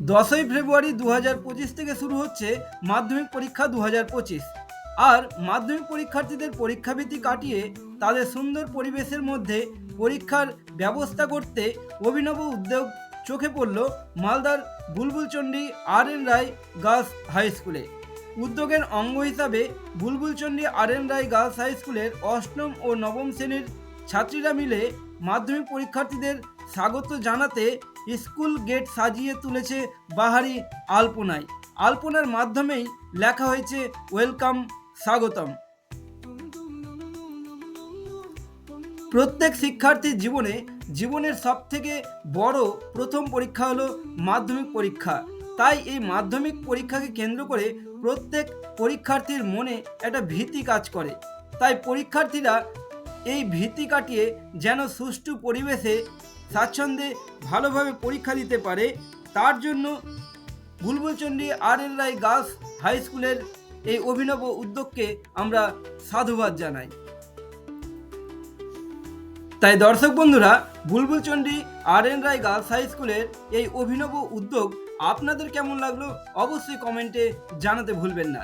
দশই ফেব্রুয়ারি দু হাজার পঁচিশ থেকে শুরু হচ্ছে মাধ্যমিক পরীক্ষা দু হাজার পঁচিশ। আর মাধ্যমিক পরীক্ষার্থীদের পরীক্ষাভীতি কাটিয়ে তাদের সুন্দর পরিবেশের মধ্যে পরীক্ষার ব্যবস্থা করতে অভিনব উদ্যোগ চোখে পড়ল মালদার Bulbulchandi R N Roy girls high স্কুলে। উদ্যোগের অঙ্গ হিসাবে Bulbulchandi R N Roy girls high স্কুলের অষ্টম ও নবম শ্রেণির ছাত্রীরা মিলে মাধ্যমিক পরীক্ষার্থীদের স্বাগত জানাতে স্কুল গেট সাজিয়ে তুলেছে বাহারি আলপনায় আলপনার মাধ্যমেই লেখা হয়েছে, ওয়েলকাম, স্বাগতম। প্রত্যেক শিক্ষার্থীর জীবনে জীবনের সবথেকে বড় প্রথম পরীক্ষা হলো মাধ্যমিক পরীক্ষা। তাই এই মাধ্যমিক পরীক্ষাকে কেন্দ্র করে প্রত্যেক পরীক্ষার্থীর মনে একটা ভীতি কাজ করে। তাই পরীক্ষার্থীরা এই ভীতি কাটিয়ে যেন সুষ্ঠু পরিবেশে স্বাচ্ছন্দ্যে ভালোভাবে পরীক্ষা দিতে পারে, তার জন্য বুলবুলচণ্ডী আর এল রায় গার্লস হাই স্কুলের এই অভিনব উদ্যোগকে আমরা সাধুবাদ জানাই। তাই দর্শক বন্ধুরা Bulbulchandi R N Roy girls high স্কুলের এই অভিনব উদ্যোগ আপনাদের কেমন লাগল অবশ্যই কমেন্টে জানাতে ভুলবেন না।